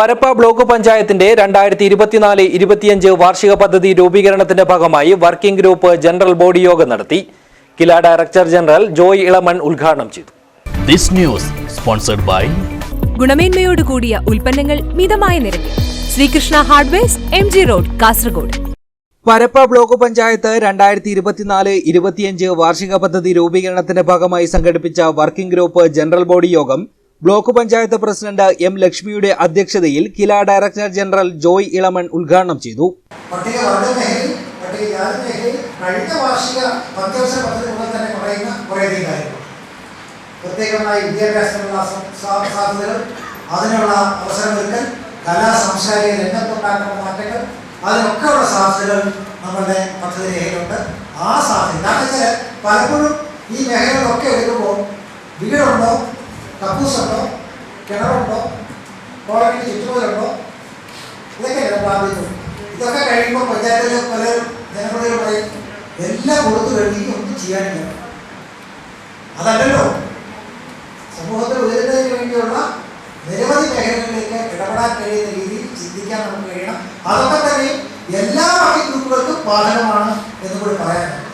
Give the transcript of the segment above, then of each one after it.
Parappa block പഞ്ചായത്തിന്റെ രണ്ടായിരത്തി ഇരുപത്തിനാല് ഇരുപത്തിയഞ്ച് വാർഷിക പദ്ധതി രൂപീകരണത്തിന്റെ ഭാഗമായി വർക്കിംഗ് ഗ്രൂപ്പ് ജനറൽ ബോഡി യോഗം നടത്തി. കില ഡയറക്ടർ ജനറൽ ജോയ് ഇളമൺ ഉദ്ഘാടനം ചെയ്തു. This news sponsored by ഗുണമേന്മയോട് കൂടിയ ഉൽപ്പന്നങ്ങൾ മിതമായ നിരക്കിൽ. Sreekrishna hardwares M G road Kasaragod. Parappa block panchayat രണ്ടായിരത്തി ഇരുപത്തിനാല് ഇരുപത്തിയഞ്ച് വാർഷിക പദ്ധതി രൂപീകരണത്തിന്റെ ഭാഗമായി സംഘടിപ്പിച്ച വർക്കിംഗ് ഗ്രൂപ്പ് ജനറൽ ബോഡി യോഗം ബ്ലോക്ക് പഞ്ചായത്ത് പ്രസിഡന്റ് എം ലക്ഷ്മിയുടെ അധ്യക്ഷതയിൽ കില ഡയറക്ടർ ജനറൽ ജോയ് ഇളമൺ ഉദ്ഘാടനം ചെയ്തു. അതിനുള്ള അവസരമൊരുക്കൽ കലാ സാംസ്കാരിക രംഗത്തുണ്ടാക്കുന്ന മാറ്റങ്ങൾ അതിനൊക്കെയുള്ള സാധ്യതകൾ നമ്മളുടെ പദ്ധതി രേഖയിലുണ്ട് ആ സാധ്യത കാരണം വെച്ചാൽ പലപ്പോഴും ഈ മേഖലകളൊക്കെ എടുക്കുമ്പോൾ വീടുണ്ടോ കക്കൂസുണ്ടോ? കിണറുണ്ടോ? കോളനിക്ക് ചുറ്റുപോലുണ്ടോ ഇതൊക്കെ പ്രാപിക്കും ഇതൊക്കെ കഴിയുമ്പോൾ പഞ്ചായത്തിലെ പല ജനപ്രതികൾ പറയും എല്ലാം കൊടുത്തു കഴിഞ്ഞിട്ട് ഒന്നും ചെയ്യാനില്ല. അതല്ലല്ലോ. സമൂഹത്തിൽ ഉയരുന്നതിന് വേണ്ടിയുള്ള നിരവധി മേഖലകളിലേക്ക് ഇടപെടാൻ കഴിയുന്ന രീതിയിൽ ചിന്തിക്കാൻ നമുക്ക് കഴിയണം. അതൊക്കെ തന്നെ എല്ലാ വർക്കിംഗ് ഗ്രൂപ്പുകൾക്കും ബാധകമാണ് എന്ന് പറയാനുണ്ട്.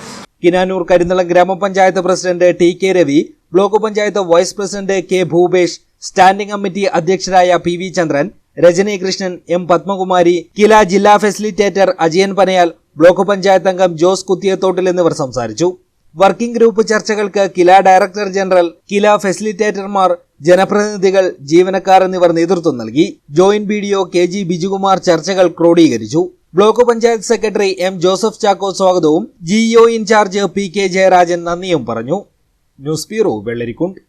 Kinanoor Karinthalam gramapanchayat president T K Ravi block panchayat vice president K Bhupesh standing committee അധ്യക്ഷരായ P V Chandran Rajani Krishnan M Padmakumari Kila ജില്ലാ ഫെസിലിറ്റേറ്റർ അജയൻ പനയാൽ ബ്ലോക്ക് പഞ്ചായത്ത് അംഗം ജോസ് കുത്തിയത്തോട്ടിൽ എന്നിവർ സംസാരിച്ചു. വർക്കിംഗ് ഗ്രൂപ്പ് ചർച്ചകൾക്ക് കില ഡയറക്ടർ ജനറൽ കില ഫെസിലിറ്റേറ്റർമാർ ജനപ്രതിനിധികൾ ജീവനക്കാർ എന്നിവർ നേതൃത്വം നൽകി. Joint B D O K G Bijukumar ചർച്ചകൾ ക്രോഡീകരിച്ചു. Block panchayat secretary M Joseph Chacko സ്വാഗതവും G E O in charge P K Jayarajan നന്ദിയും പറഞ്ഞു. News bureau Vellarikundu.